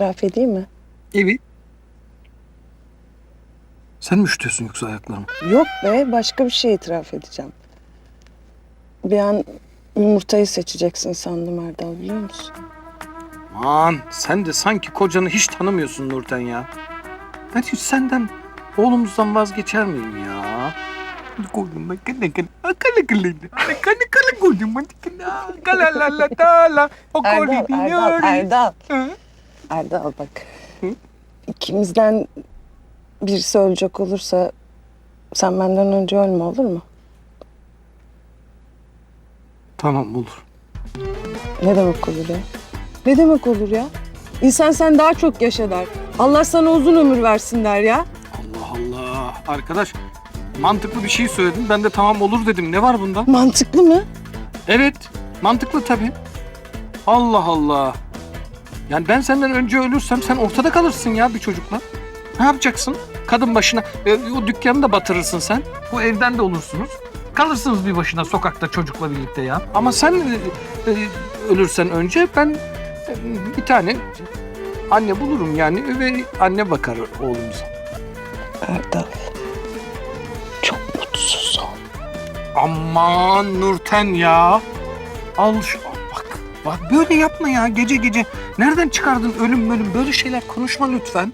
İtiraf edeyim mi? Evet. Sen mi üşütüyorsun yoksa ayaklarımı? Yok be başka bir şey itiraf edeceğim. Bir an yumurtayı seçeceksin sandım Erdal biliyor musun? Aman sen de sanki kocanı hiç tanımıyorsun Nurten ya. Ben hiç senden oğlumuzdan vazgeçer miyim ya? Koynuma kene kene akale kale kane kale koynuma kene kala la la ta la o Erdal, Erdal. Erdal. Hı? Erdal bak. Hı? İkimizden birisi ölecek olursa sen benden önce ölme olur mu? Tamam olur. Ne demek olur ya? Ne demek olur ya? İnsan sen daha çok yaşa der. Allah sana uzun ömür versin der ya. Allah Allah. Arkadaş mantıklı bir şey söyledin. Ben de tamam olur dedim. Ne var bunda? Mantıklı mı? Evet. Mantıklı tabii. Allah Allah. Yani ben senden önce ölürsem sen ortada kalırsın ya bir çocukla. Ne yapacaksın? Kadın başına e, o dükkanı da batırırsın sen. Bu evden de olursunuz. Kalırsınız bir başına sokakta çocukla birlikte ya. Ama sen e, e, ölürsen önce ben e, bir tane anne bulurum yani ve anne bakar oğlumuza. Erdal. Çok mutsuz ol. Aman Nurten ya. Al şu. Bak böyle yapma ya gece gece. Nereden çıkardın ölüm ölüm böyle şeyler konuşma lütfen.